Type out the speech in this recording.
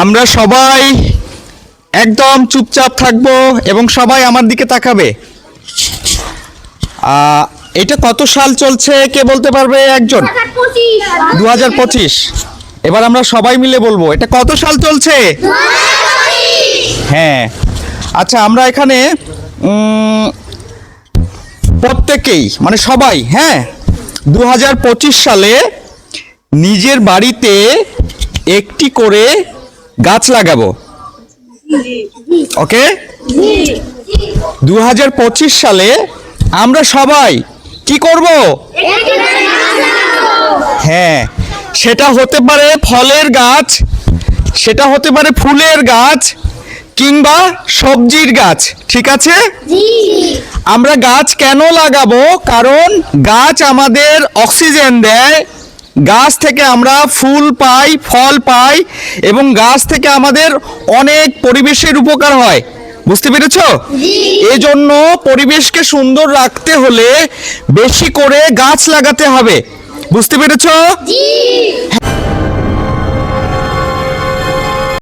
আমরা সবাই একদম চুপচাপ থাকব এবং সবাই আমার দিকে তাকাবে। এটা কত সাল চলছে কে বলতে পারবে একজন? দু হাজার পঁচিশ। এবার আমরা সবাই মিলে বলব এটা কত সাল চলছে? হ্যাঁ। আচ্ছা আমরা এখানে প্রত্যেকেই মানে সবাই হ্যাঁ দু হাজার পঁচিশ সালে নিজের বাড়িতে একটি করে গাছ লাগাবো? ওকে? দু হাজার পঁচিশ সালে আমরা সবাই কি করব? হ্যাঁ সেটা হতে পারে ফলের গাছ সেটা হতে পারে ফুলের গাছ কিংবা সবজির গাছ ঠিক আছে? আমরা গাছ কেন লাগাবো? কারণ গাছ আমাদের অক্সিজেন দেয় গাছ থেকে আমরা ফুল পাই ফল পাই এবং গাছ থেকে আমাদের অনেক পরিবেশের উপকার হয়। বুঝতে পেরেছ? জন্য পরিবেশকে সুন্দর রাখতে হলে বেশি করে গাছ লাগাতে হবে। বুঝতে পেরেছ?